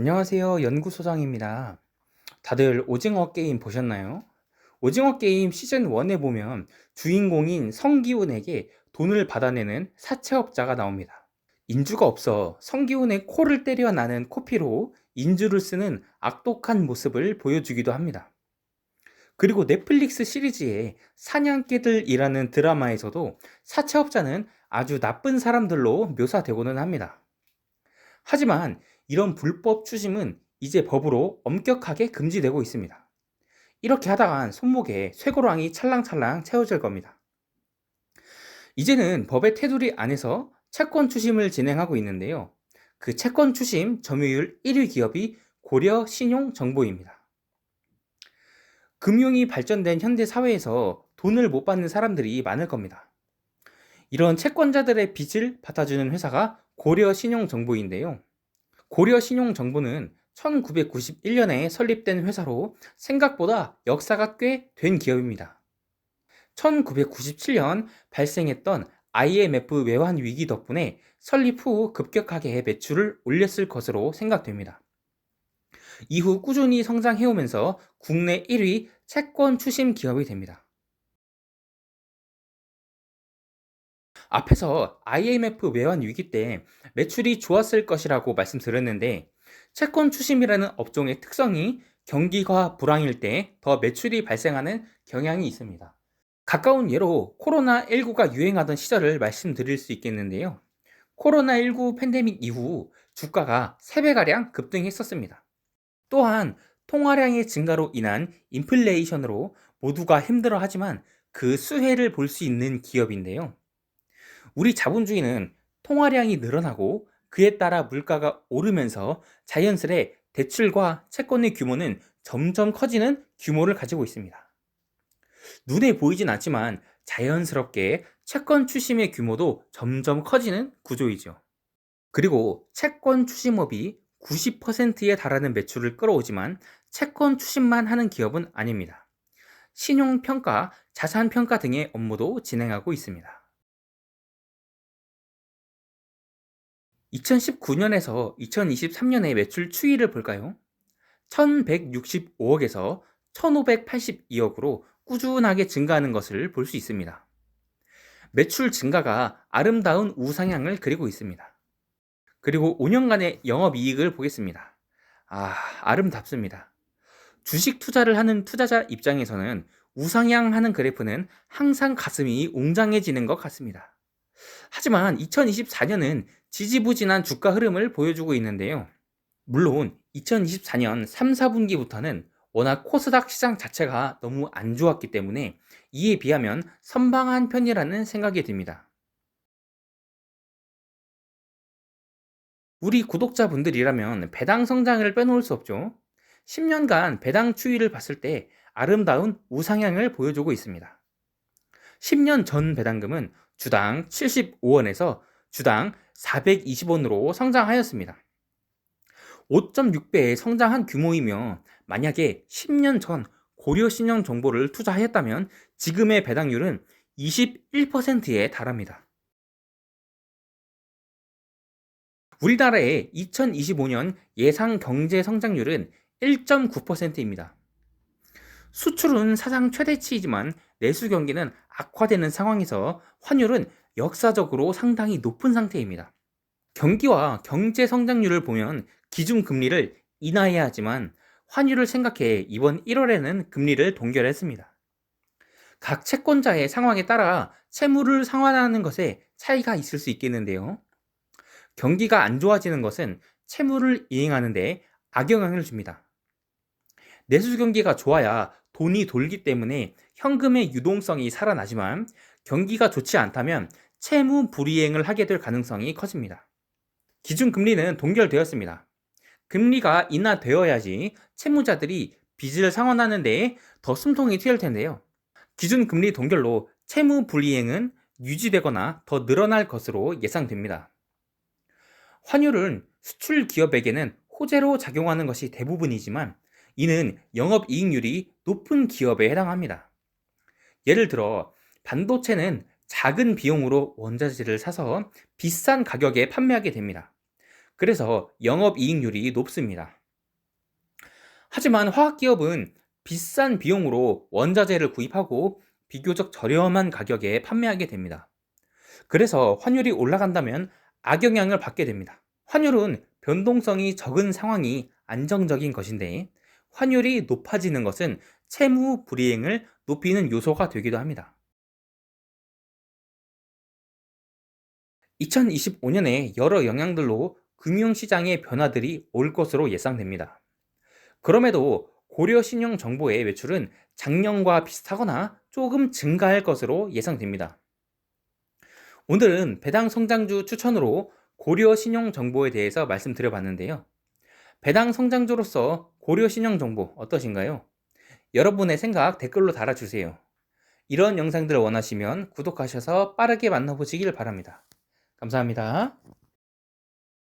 안녕하세요. 연구소장입니다. 다들 오징어 게임 보셨나요? 오징어 게임 시즌 1에 보면 주인공인 성기훈에게 돈을 받아내는 사채업자가 나옵니다. 인주가 없어 성기훈의 코를 때려 나는 코피로 인주를 쓰는 악독한 모습을 보여주기도 합니다. 그리고 넷플릭스 시리즈의 사냥개들이라는 드라마에서도 사채업자는 아주 나쁜 사람들로 묘사되고는 합니다. 하지만 이런 불법 추심은 이제 법으로 엄격하게 금지되고 있습니다. 이렇게 하다간 손목에 쇠고랑이 찰랑찰랑 채워질 겁니다. 이제는 법의 테두리 안에서 채권 추심을 진행하고 있는데요. 그 채권 추심 점유율 1위 기업이 고려 신용정보입니다. 금융이 발전된 현대 사회에서 돈을 못 받는 사람들이 많을 겁니다. 이런 채권자들의 빚을 받아주는 회사가 고려 신용정보인데요. 고려 신용정보는 1991년에 설립된 회사로 생각보다 역사가 꽤 된 기업입니다. 1997년 발생했던 IMF 외환 위기 덕분에 설립 후 급격하게 매출을 올렸을 것으로 생각됩니다. 이후 꾸준히 성장해오면서 국내 1위 채권 추심 기업이 됩니다. 앞에서 IMF 외환 위기 때 매출이 좋았을 것이라고 말씀드렸는데 채권 추심이라는 업종의 특성이 경기가 불황일 때 더 매출이 발생하는 경향이 있습니다. 가까운 예로 코로나19가 유행하던 시절을 말씀드릴 수 있겠는데요. 코로나19 팬데믹 이후 주가가 3배가량 급등했었습니다. 또한 통화량의 증가로 인한 인플레이션으로 모두가 힘들어 하지만 그 수혜를 볼 수 있는 기업인데요. 우리 자본주의는 통화량이 늘어나고 그에 따라 물가가 오르면서 자연스레 대출과 채권의 규모는 점점 커지는 규모를 가지고 있습니다. 눈에 보이진 않지만 자연스럽게 채권 추심의 규모도 점점 커지는 구조이죠. 그리고 채권 추심업이 90%에 달하는 매출을 끌어오지만 채권 추심만 하는 기업은 아닙니다. 신용평가, 자산평가 등의 업무도 진행하고 있습니다. 2019년에서 2023년의 매출 추이를 볼까요? 1165억에서 1582억으로 꾸준하게 증가하는 것을 볼 수 있습니다. 매출 증가가 아름다운 우상향을 그리고 있습니다. 그리고 5년간의 영업이익을 보겠습니다. 아, 아름답습니다. 주식 투자를 하는 투자자 입장에서는 우상향하는 그래프는 항상 가슴이 웅장해지는 것 같습니다. 하지만 2024년은 지지부진한 주가 흐름을 보여주고 있는데요. 물론 2024년 3, 4분기부터는 워낙 코스닥 시장 자체가 너무 안 좋았기 때문에 이에 비하면 선방한 편이라는 생각이 듭니다. 우리 구독자분들이라면 배당 성장을 빼놓을 수 없죠. 10년간 배당 추이를 봤을 때 아름다운 우상향을 보여주고 있습니다. 10년 전 배당금은 주당 75원에서 주당 420원으로 성장하였습니다. 5.6배의 성장한 규모이며 만약에 10년 전 고려신용 정보를 투자하였다면 지금의 배당률은 21%에 달합니다. 우리나라의 2025년 예상 경제 성장률은 1.9%입니다. 수출은 사상 최대치이지만 내수 경기는 악화되는 상황에서 환율은 역사적으로 상당히 높은 상태입니다. 경기와 경제 성장률을 보면 기준 금리를 인하해야 하지만 환율을 생각해 이번 1월에는 금리를 동결했습니다. 각 채권자의 상황에 따라 채무를 상환하는 것에 차이가 있을 수 있겠는데요. 경기가 안 좋아지는 것은 채무를 이행하는데 악영향을 줍니다. 내수 경기가 좋아야 돈이 돌기 때문에 현금의 유동성이 살아나지만 경기가 좋지 않다면 채무 불이행을 하게 될 가능성이 커집니다. 기준금리는 동결되었습니다. 금리가 인하되어야지 채무자들이 빚을 상환하는 데에 더 숨통이 튀을 텐데요. 기준금리 동결로 채무 불이행은 유지되거나 더 늘어날 것으로 예상됩니다. 환율은 수출 기업에게는 호재로 작용하는 것이 대부분이지만 이는 영업이익률이 높은 기업에 해당합니다. 예를 들어 반도체는 작은 비용으로 원자재를 사서 비싼 가격에 판매하게 됩니다. 그래서 영업이익률이 높습니다. 하지만 화학기업은 비싼 비용으로 원자재를 구입하고 비교적 저렴한 가격에 판매하게 됩니다. 그래서 환율이 올라간다면 악영향을 받게 됩니다. 환율은 변동성이 적은 상황이 안정적인 것인데 환율이 높아지는 것은 채무 불이행을 높이는 요소가 되기도 합니다. 2025년에 여러 영향들로 금융시장의 변화들이 올 것으로 예상됩니다. 그럼에도 고려 신용 정보의 매출은 작년과 비슷하거나 조금 증가할 것으로 예상됩니다. 오늘은 배당 성장주 추천으로 고려 신용 정보에 대해서 말씀드려 봤는데요. 배당 성장주로서 고려 신용 정보 어떠신가요? 여러분의 생각 댓글로 달아주세요. 이런 영상들을 원하시면 구독하셔서 빠르게 만나보시길 바랍니다. 감사합니다.